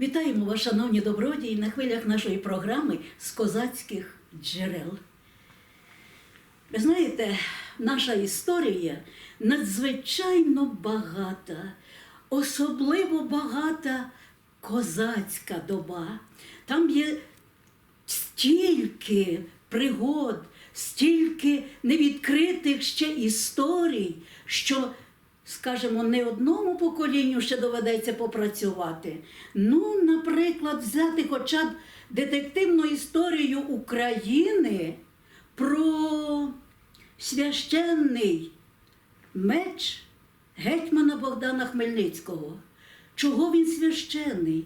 Вітаємо вас, шановні добродії, на хвилях нашої програми з козацьких джерел. Ви знаєте, наша історія надзвичайно багата, особливо багата козацька доба. Там є стільки пригод, стільки невідкритих ще історій, що, скажімо, не одному поколінню ще доведеться попрацювати. Ну, наприклад, взяти хоча б детективну історію України про священний меч гетьмана Богдана Хмельницького. Чого він священний?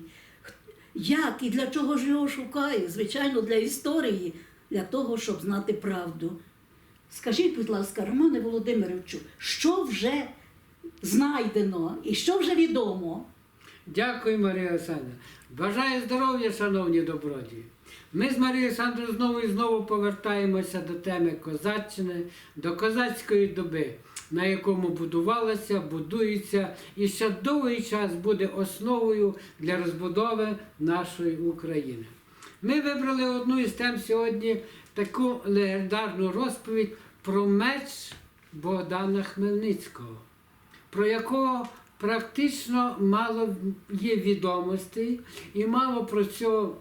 Як і для чого ж його шукаю? Звичайно, для історії, для того, щоб знати правду. Скажіть, будь ласка, Романе Володимировичу, що вже знайдено і що вже відомо? Дякую, Марія Олександровна. Бажаю здоров'я, шановні добродії. Ми з Марією Олександрою знову і знову повертаємося до теми козаччини, до козацької доби, на якому будувалася, будується і ще довгий час буде основою для розбудови нашої України. Ми вибрали одну із тем сьогодні таку легендарну розповідь про меч Богдана Хмельницького про якого практично мало є відомостей і мало про цього.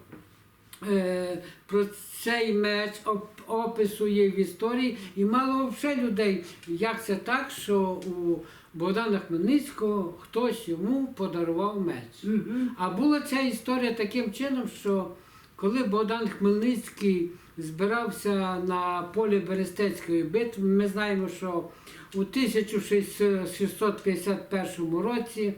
е, Про цей меч оп- опису є в історії, і мало взагалі людей. Як це так, що у Богдана Хмельницького хтось йому подарував меч? А була ця історія таким чином, що коли Богдан Хмельницький збирався на полі Берестецької битви, ми знаємо, що у 1651 році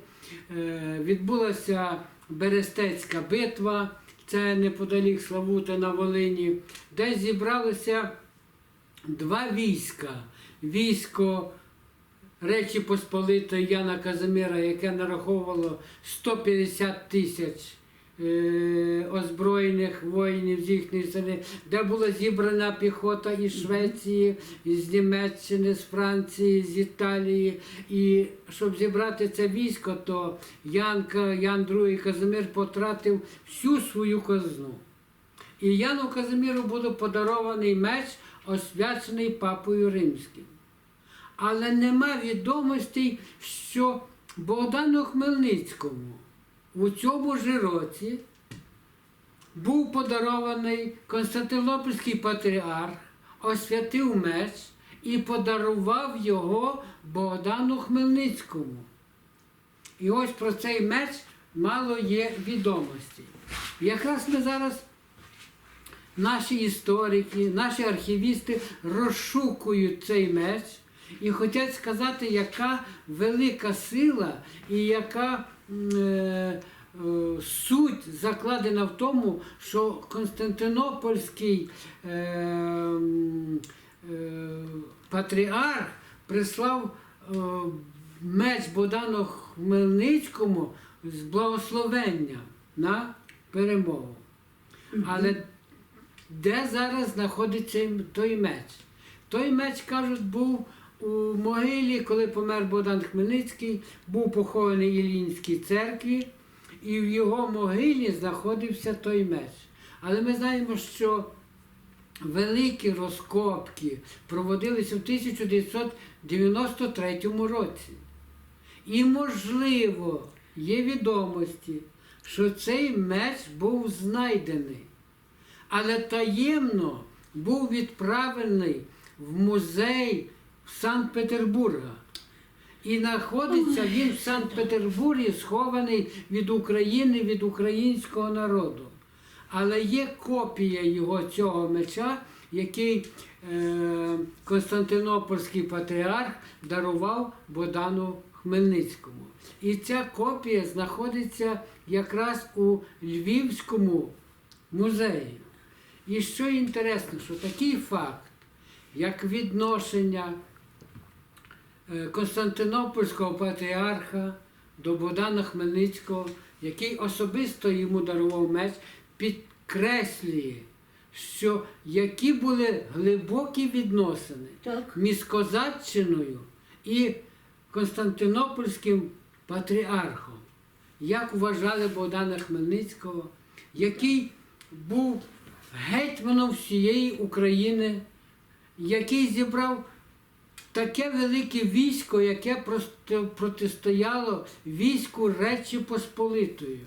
е, відбулася Берестецька битва, це неподалік Славути на Волині, де зібралося два війська. Військо Речі Посполитої Яна Казимира, яке нараховувало 150 тисяч озброєних воїнів з їхньої сторони, де була зібрана піхота із Швеції, із Німеччини, з Франції, з Італії. І щоб зібрати це військо, то Ян, Ка- Ян II Казимир потратив всю свою казну. І Яну Казиміру буде подарований меч, освячений папою римським. Але нема відомостей, що Богдану Хмельницькому у цьому ж році був подарований Константинопольський патріарх, освятив меч і подарував його Богдану Хмельницькому. І ось про цей меч мало є відомостей. Якраз ми зараз наші історики, наші архівісти розшукують цей меч і хочуть сказати, яка велика сила і яка е, е, суть закладена в тому, що Константинопольський е, е, патріарх прислав е, меч Богдану Хмельницькому з благословенням на перемогу. Але де зараз знаходиться той меч? Той меч, кажуть, був у могилі, коли помер Богдан Хмельницький, був похований в Іллінській церкві, і в його могилі знаходився той меч. Але ми знаємо, що великі розкопки проводилися в 1993 році. І, можливо, є відомості, що цей меч був знайдений, але таємно був відправлений в музей Санкт-Петербурга. І знаходиться він в Санкт-Петербурзі, схований від України, від українського народу. Але є копія його цього меча, який е, Константинопольський патріарх дарував Богдану Хмельницькому. І ця копія знаходиться якраз у Львівському музеї. І що інтересно, що такий факт, як відношення Константинопольського патріарха до Богдана Хмельницького, який особисто йому дарував меч, підкреслює, що які були глибокі відносини Так. між Козаччиною і Константинопольським патріархом. як вважали Богдана Хмельницького, який був гетьманом всієї України, який зібрав таке велике військо, яке протистояло війську Речі Посполитої.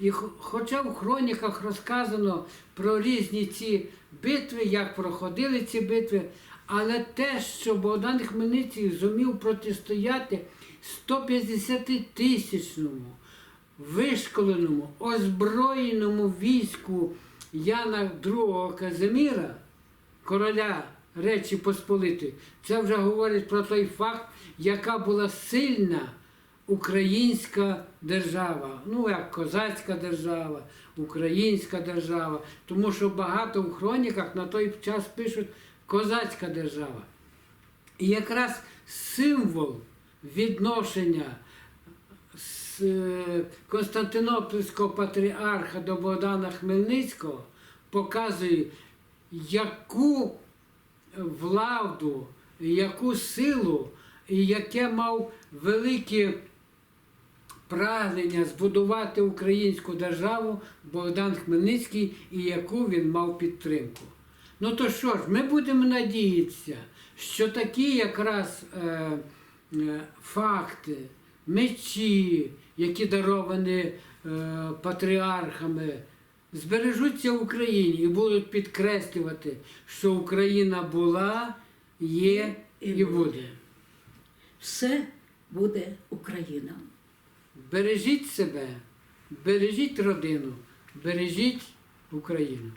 І хоча в хроніках розказано про різні ці битви, як проходили ці битви, але те, що Богдан Хмельницький зумів протистояти 150 тисячному вишколеному, озброєному війську Яна II Казиміра, короля Речі Посполитої, це вже говорить про той факт, яка була сильна українська держава, ну як козацька держава, українська держава, тому що багато в хроніках на той час пишуть козацька держава. І якраз символ відношення з е, Константинопольського патріарха до Богдана Хмельницького показує, яку владу, яку силу і яке мав велике прагнення збудувати українську державу Богдан Хмельницький і яку він мав підтримку. Ну то що ж, ми будемо надіятися, що такі якраз е, е, факти, мечі, які даровані е, патріархами, збережуться в Україні і будуть підкреслювати, що Україна була, є і буде. Все буде Україна. Бережіть себе, бережіть родину, бережіть Україну.